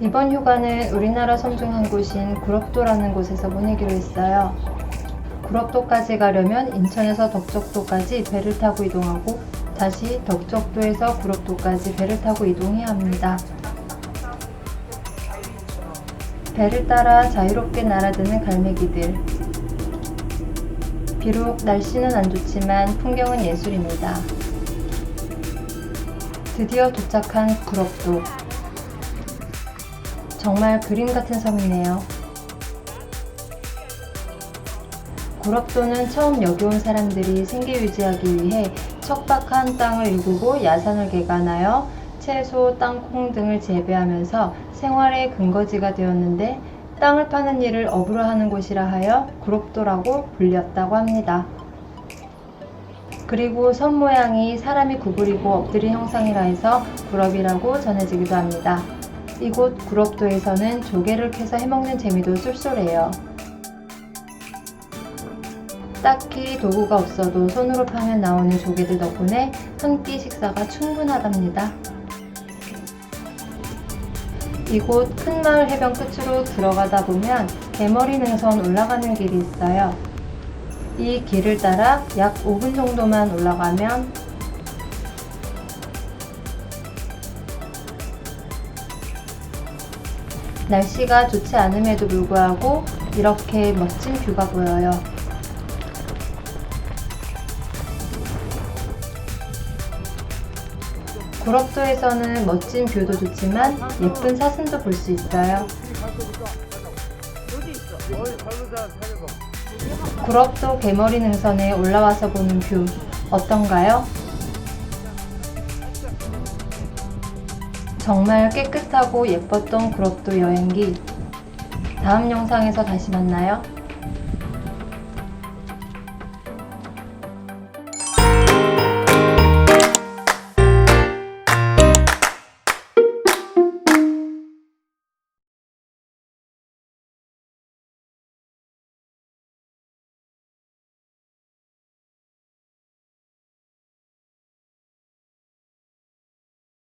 이번 휴가는 우리나라 섬 중 한 곳인 구럽도라는 곳에서 보내기로 했어요. 구럽도까지 가려면 인천에서 덕적도까지 배를 타고 이동하고 다시 덕적도에서 구럽도까지 배를 타고 이동해야 합니다. 배를 따라 자유롭게 날아드는 갈매기들. 비록 날씨는 안 좋지만 풍경은 예술입니다. 드디어 도착한 구럽도. 정말 그림 같은 섬이네요. 구럽도는 처음 여기 온 사람들이 생계 유지하기 위해 척박한 땅을 일구고 야산을 개간하여 채소, 땅콩 등을 재배하면서 생활의 근거지가 되었는데 땅을 파는 일을 업으로 하는 곳이라 하여 구럽도라고 불렸다고 합니다. 그리고 섬 모양이 사람이 구부리고 엎드린 형상이라 해서 구럽이라고 전해지기도 합니다. 이곳 구럽도에서는 조개를 캐서 해먹는 재미도 쏠쏠해요. 딱히 도구가 없어도 손으로 파면 나오는 조개들 덕분에 한 끼 식사가 충분하답니다. 이곳 큰 마을 해변 끝으로 들어가다 보면 개머리 능선 올라가는 길이 있어요. 이 길을 따라 약 5분 정도만 올라가면 날씨가 좋지 않음에도 불구하고 이렇게 멋진 뷰가 보여요. 구럽도에서는 멋진 뷰도 좋지만 예쁜 사슴도 볼 수 있어요. 구럽도 개머리 능선에 올라와서 보는 뷰 어떤가요? 정말 깨끗하고 예뻤던 구럽도 여행기 다음 영상에서 다시 만나요.